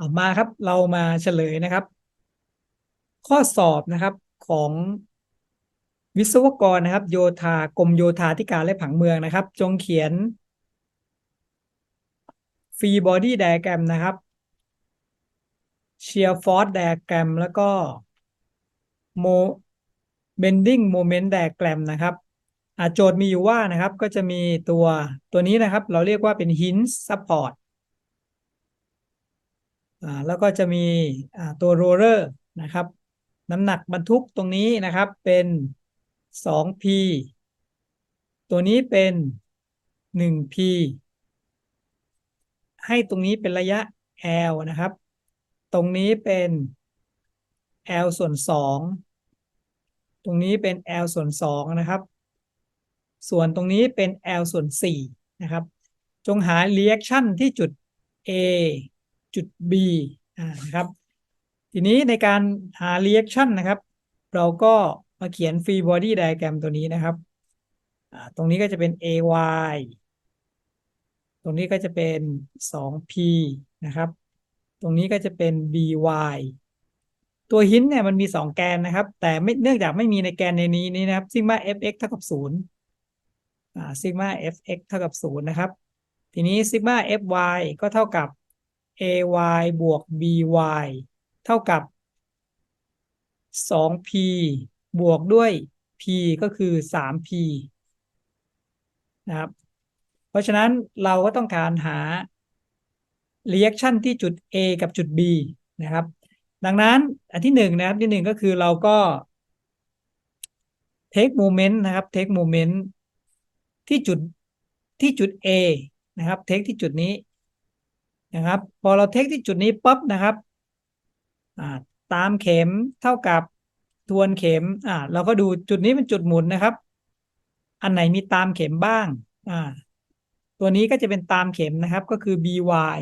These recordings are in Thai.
เอามาครับเรามาเฉลยนะครับ ข้อสอบนะครับของวิศวกรนะครับ โยธากรมโยธาธิการและผังเมืองนะครับ จงเขียนฟรีบอดี้ไดแกรมนะครับเชียร์ฟอร์ i ไดแกรมแล้วก็โมเบนดิ้งโมเมนต์ไดแกรมนะครับอ่าโจทย์มีอยู่ว่านะครับก็จะมีตัวตัวนี้นะครับ เราเรียกว่าเป็น hinge support แล้วก็จะมีตัวโรเลอร์นะครับ น้ำหนักบรรทุกตรงนี้นะครับเป็น 2p ตัวนี้เป็น 1p ให้ตรงนี้เป็นระยะ l นะครับ ตรงนี้เป็น l ส่วน 2 ตรงนี้เป็น l ส่วน 2 นะครับ ส่วนตรงนี้เป็น l ส่วน 4 นะครับ จงหา reaction ที่จุด a จุด B นะครับ ทีนี้ในการหา reaction นะครับ เราก็มาเขียน free body diagram ตัวนี้นะครับ ตรงนี้ก็จะเป็น ay ตรงนี้ก็จะเป็น 2p นะครับ ตรงนี้ก็จะเป็น by ตัวหินเนี่ยมันมี 2 แกนนะครับ แต่ไม่เนื่องจากไม่มีในแกนในนี้นี้นะครับซิกมา fx เท่ากับ0อ่าซิกมา fx เท่ากับ0นะครับ ทีนี้ซิกมา fy ก็เท่ากับ ay บวก by เท่ากับ 2p บวกด้วย p ก็คือ 3p นะครับ เพราะฉะนั้นเราก็ต้องการหา reaction ที่จุด A กับจุด B นะครับ ดังนั้นอันที่หนึ่งนะครับที่หนึ่งก็คือเราก็ take moment นะครับ take moment ที่จุดที่จุด A นะครับ take ที่จุดนี้ นะครับ พอเรา take ที่จุดนี้ปั๊บนะครับตามเข็มเท่ากับทวนเข็มอ่าเราก็ดูจุดนี้เป็นจุดหมุนนะครับ อันไหนมีตามเข็มบ้างอ่าตัวนี้ก็จะเป็นตามเข็มนะครับก็คือ by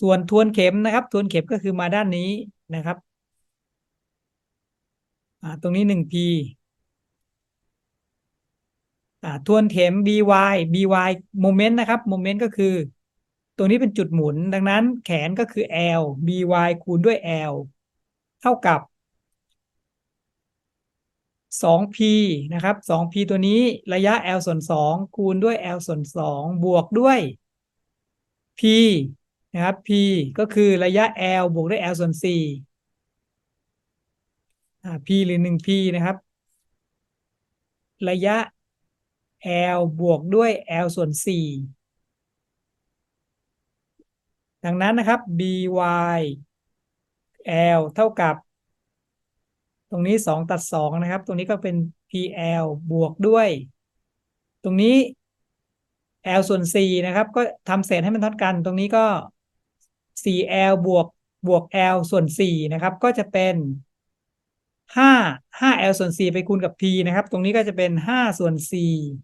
ส่วนทวนเข็มนะครับ ทวนเข็มก็คือมาด้านนี้นะครับอ่าตรงนี้ 1p อ่าทวนเข็ม by by โมเมนต์นะครับโมเมนต์ก็คือ ตรงนี้เป็นจุดหมุนดังนั้นแขนก็คือ l by คูณด้วย l เท่ากับ 2p นะครับ 2p ตัวนี้ระยะ l ส่วน 2 คูณด้วย l ส่วน 2 บวกด้วย p นะครับ p ก็คือระยะ l บวกด้วย l ส่วน4อ่า p หรือ 1p นะครับ ระยะ l บวกด้วย l ส่วน4 ดังนั้นนะครับ by l เท่ากับ ตรงนี้ 2 ตัด 2 นะครับ ตรงนี้ก็เป็น pl บวกด้วย ตรงนี้ l ส่วน4นะครับ ก็ทำเศษให้มันเท่ากัน ตรงนี้ก็ 4l บวกบวก l ส่วน4นะครับ ก็จะเป็น 5 5l ส่วน4ไปคูณกับ p นะครับ ตรงนี้ก็จะเป็น 5 ส่วน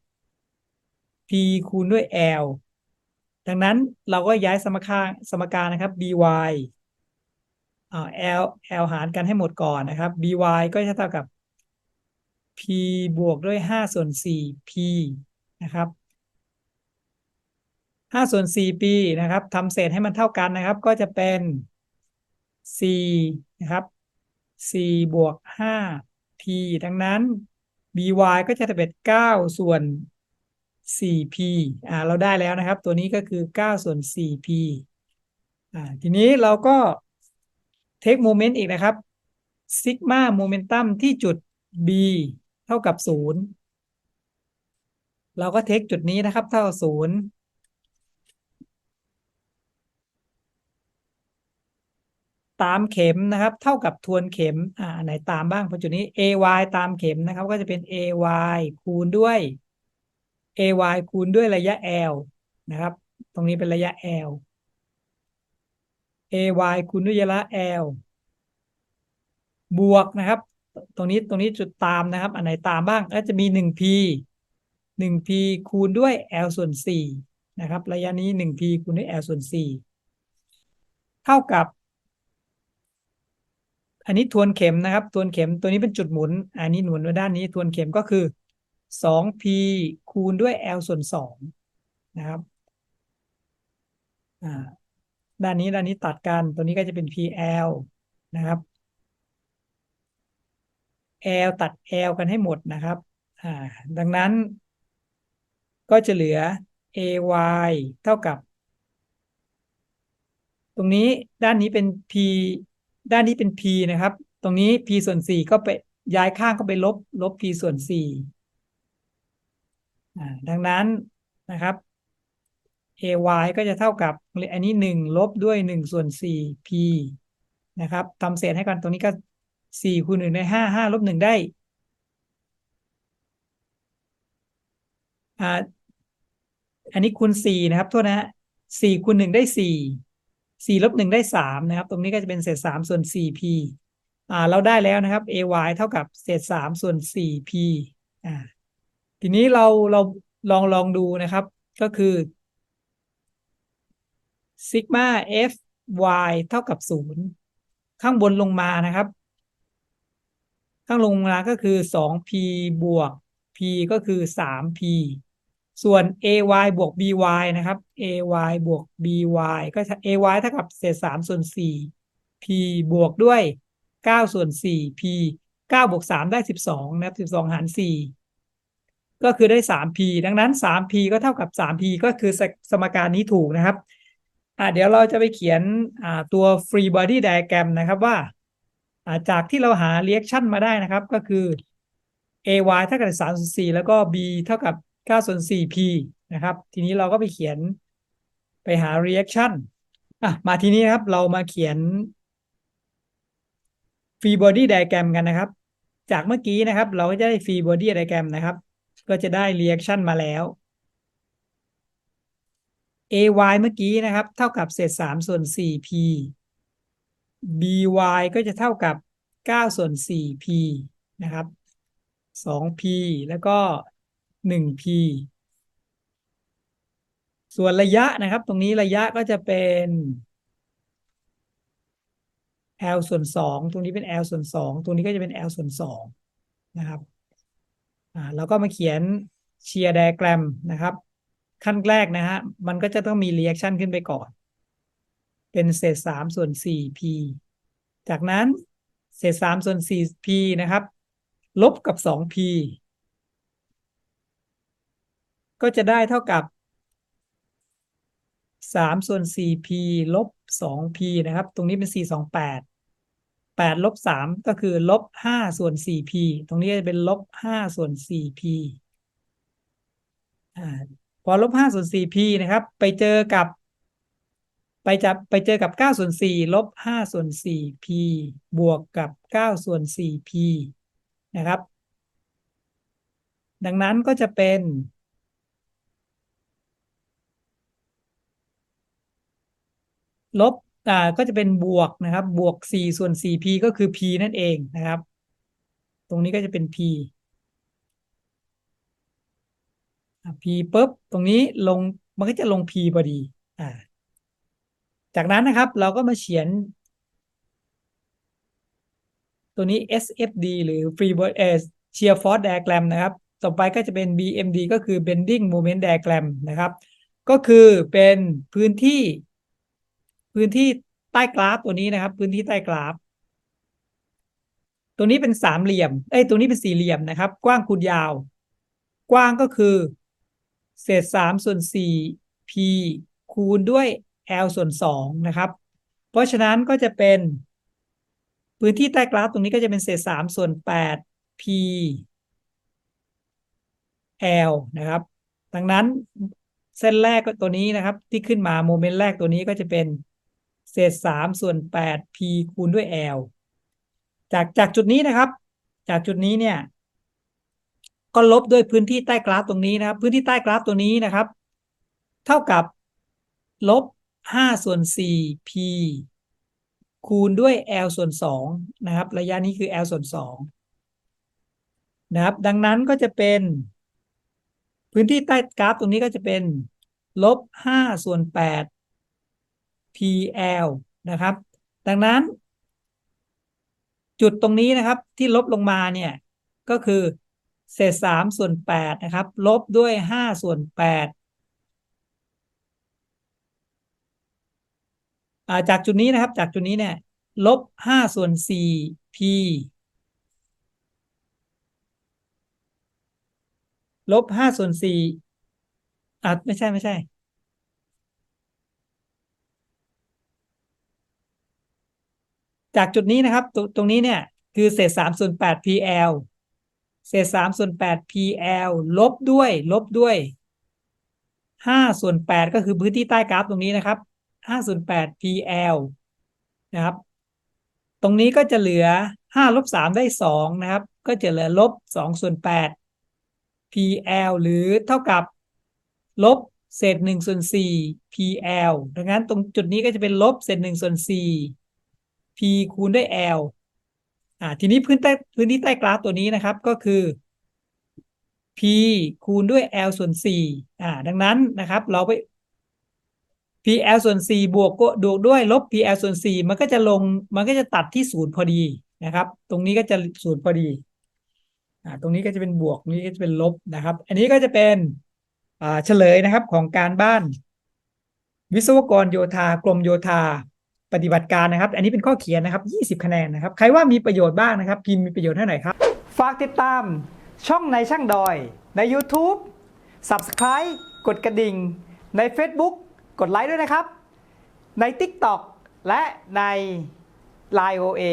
4 p คูณด้วย l ดังนั้นเราก็ย้ายสมการสมการนะครับ by อ่า l l หารกันให้หมดก่อนนะครับ by ก็จะเท่ากับ p บวกด้วย 5 ส่วน 4 p นะครับห้าส่วนสี่ปีนะครับทำเศษให้มันเท่ากันนะครับ ก็จะเป็นสี่นะครับสี่บวกห้า p ดังนั้น by ก็จะเป็นเก้าส่วน สี่ p อ่าเราได้แล้วนะครับ ตัวนี้ก็คือเก้าส่วนสี่ p อ่าทีนี้เราก็เทคโมเมนต์อีกนะครับซิกมาโมเมนตัมที่จุด b เท่ากับศูนย์เราก็เทคจุดนี้นะครับ เท่าศูนย์ตามเข็มนะครับ เท่ากับทวนเข็มอ่าไหนตามบ้างพอจุดนี้ ay ตามเข็มนะครับ ก็จะเป็น ay คูณด้วย ay คูณด้วยระยะ l นะครับ ตรงนี้เป็นระยะ l ay คูณด้วยระยะ l บวกนะครับ ตรงนี้ตรงนี้จุดตามนะครับ อันไหนตามบ้างก็จะมี 1p 1p คูณด้วย l ส่วน4นะครับ ระยะนี้ 1p คูณด้วย l ส่วน4เท่ากับ อันนี้ทวนเข็มนะครับ ทวนเข็มตัวนี้เป็นจุดหมุน อันนี้หนุนไว้ด้านนี้ทวนเข็มก็คือ 2p คูณด้วย l ส่วน2นะครับด้านนี้ด้านนี้ตัดกันตัวนี้ก็จะเป็น PL นะครับ L ตัด L กันให้หมดนะครับดังนั้น ก็จะเหลือ AY เท่ากับ ตรงนี้ด้านนี้เป็น P ด้านนี้เป็น P นะครับ ตรงนี้ P ส่วน 4 ก็ไปย้ายข้างก็ไปลบลบ P ส่วน4อ่ ดังนั้นนะครับ ay ก็จะเท่ากับอันนี้ 1 ลบด้วย 1 ส่วน 4 p นะครับทำเศษให้กันตรงนี้ก็ 4คูณ1ได้5 5ลบ1ได้อ่าอันนี้คูณ4นะครับโทษนะฮะ4คูณ1ได้ 4 4ลบ1ได้ 3 นะครับ ตรงนี้ก็จะเป็นเศษ 3 ส่วน 4p อ่าเราได้แล้วนะครับ ay เท่ากับเศษ 3 ส่วน 4p อ่า ทีนี้เราเราลองลองดูนะครับ ก็คือซิกมา f y เท่ากับศูนย์ข้างบนลงมานะครับ ข้างลงมาก็คือ 2p บวก p ก็คือ 3p ส่วน ay บวก by นะครับ ay บวก by ก็ ay เท่ากับเศษ3ส่วน 4p บวกด้วย 9 ส่วน 4p 9บวก 3 ได้ 12 นะครับ 12 หาร 4 ก็คือได้ 3p ดังนั้น 3p ก็เท่ากับ 3p ก็คือสมการนี้ถูกนะครับเดี๋ยวเราจะไปเขียนตัว free body diagram นะครับว่าอ่า จากที่เราหา reaction มาได้นะครับ ก็คือ ay เท่ากับ3ส่วน4แล้วก็ b เท่ากับ9ส่วน 4p นะครับ ทีนี้เราก็ไปเขียนไปหา reaction อะมาทีนี้ครับเรามาเขียน free body diagram กันนะครับ จากเมื่อกี้นะครับ เราก็จะได้ free body diagram นะครับ ก็จะได้ reaction มาแล้ว ay เมื่อกี้นะครับ เท่ากับเศษ3ส่วน 4p by ก็จะเท่ากับ 9 ส่วน 4p นะครับ 2p แล้วก็ 1p ส่วนระยะนะครับ ตรงนี้ระยะก็จะเป็น l ส่วน 2 ตรงนี้เป็น l ส่วน 2 ตรงนี้ก็จะเป็น l ส่วน 2 นะครับ อ่าเราก็มาเขียนเชียร์ไดแกรมนะครับ ขั้นแรกนะฮะมันก็จะต้องมี reaction ขึ้นไปก่อน เป็นเศษสามส่วนสี่ p จากนั้นเศษสามส่วนสี่ p นะครับ ลบกับสอง p ก็จะได้เท่ากับสามส่วนสี่ p ลบสอง p นะครับ ตรงนี้เป็นสี่สองแปด แปดลบสามก็คือลบห้าส่วนสี่ p ตรงนี้จะเป็นลบห้าส่วนสี่ p อ่าพอลบห้าส่วนสี่ p นะครับ ไปเจอกับ ไปจับไปเจอกับเก้าส่วนสี่ลบห้าส่วนสี่ p บวกกับเก้าส่วนสี่ p นะครับ ดังนั้นก็จะเป็นลบ อ่าก็จะเป็นบวกนะครับ บวกสี่ส่วนสี่ p ก็คือ p นั่นเองนะครับ ตรงนี้ก็จะเป็น p p ปุ๊บตรงนี้ลงมันก็จะลง p พอดี อ่า จากนั้นนะครับเราก็มาเขียน ตัวนี้ SFD หรือ Free Body เอ่อ Shear Force Diagram นะครับ ต่อไปก็จะเป็น BMD ก็คือ Bending Moment Diagram นะครับ ก็คือเป็นพื้นที่ พื้นที่ใต้กราฟตัวนี้นะครับ พื้นที่ใต้กราฟ ตัวนี้เป็นสามเหลี่ยมเอ้ยตัวนี้เป็นสี่เหลี่ยมนะครับ กว้างคูณยาว กว้างก็คือ เศษสามส่วนสี่ p คูณด้วย l ส่วนสองนะครับ เพราะฉะนั้นก็จะเป็น พื้นที่ใต้กราฟตรงนี้ก็จะเป็นเศษสามส่วนแปด p l นะครับ ดังนั้นเส้นแรกก็ตัวนี้นะครับ ที่ขึ้นมาโมเมนต์แรกตัวนี้ก็จะเป็น เศษสามส่วนแปด p คูณด้วย l จากจากจุดนี้นะครับ จากจุดนี้เนี่ย ก็ลบด้วยพื้นที่ใต้กราฟตรงนี้นะครับ พื้นที่ใต้กราฟตัวนี้นะครับ เท่ากับลบห้าส่วนสี่ p คูณด้วย l ส่วนสองนะครับ ระยะนี้คือ l ส่วนสองนะครับ ดังนั้นก็จะเป็น พื้นที่ใต้กราฟตรงนี้ก็จะเป็นลบห้าส่วนแปด pl นะครับ ดังนั้น จุดตรงนี้นะครับที่ลบลงมาเนี่ย ก็คือ เศษสามส่วนแปดนะครับ ลบด้วยห้าส่วนแปดอ่าจากจุดนี้นะครับจากจุดนี้เนี่ย ลบห้าส่วนสี่ p ลบห้าส่วนสี่อ่าไม่ใช่ไม่ใช่ จากจุดนี้นะครับ ตรงตรงนี้เนี่ยคือเศษสามส่วนแปด pl เศษสามส่วนแปด pl ลบด้วย ลบด้วยห้าส่วนแปดก็คือพื้นที่ใต้กราฟตรงนี้นะครับห้าส่วนแปด pl นะครับ ตรงนี้ก็จะเหลือห้าลบสามได้สองนะครับ ก็จะเหลือลบสองส่วนแปด pl หรือเท่ากับ ลบเศษหนึ่งส่วนสี่ pl ดังนั้นตรงจุดนี้ก็จะเป็นลบเศษหนึ่งส่วนสี่ p คูณด้วย l อ่าทีนี้พื้นใต้พื้นที่ใต้กราฟตัวนี้นะครับก็คือ p คูณด้วย l ส่วนสี่อ่าดังนั้นนะครับ เราไป pl ส่วนสี่บวกก็บวกด้วยลบ pl ส่วนสี่มันก็จะลงมันก็จะตัดที่ศูนย์พอดีนะครับ ตรงนี้ก็จะศูนย์พอดีอ่าตรงนี้ก็จะเป็นบวกนี้ก็จะเป็นลบนะครับ อันนี้ก็จะเป็นอ่าเฉลยนะครับของการบ้าน วิศวกรโยธากรมโยธา ปฏิบัติการนะครับ อันนี้เป็นข้อเขียนนะครับ 20 คะแนนนะครับ ใครว่ามีประโยชน์บ้างนะครับ พิมพ์มีประโยชน์เท่าไหร่ครับ ฝากติดตามช่องในช่างดอย ใน YouTube Subscribe กดกระดิ่ง ใน Facebook กดไลค์ด้วยนะครับ ใน TikTok และใน Line OA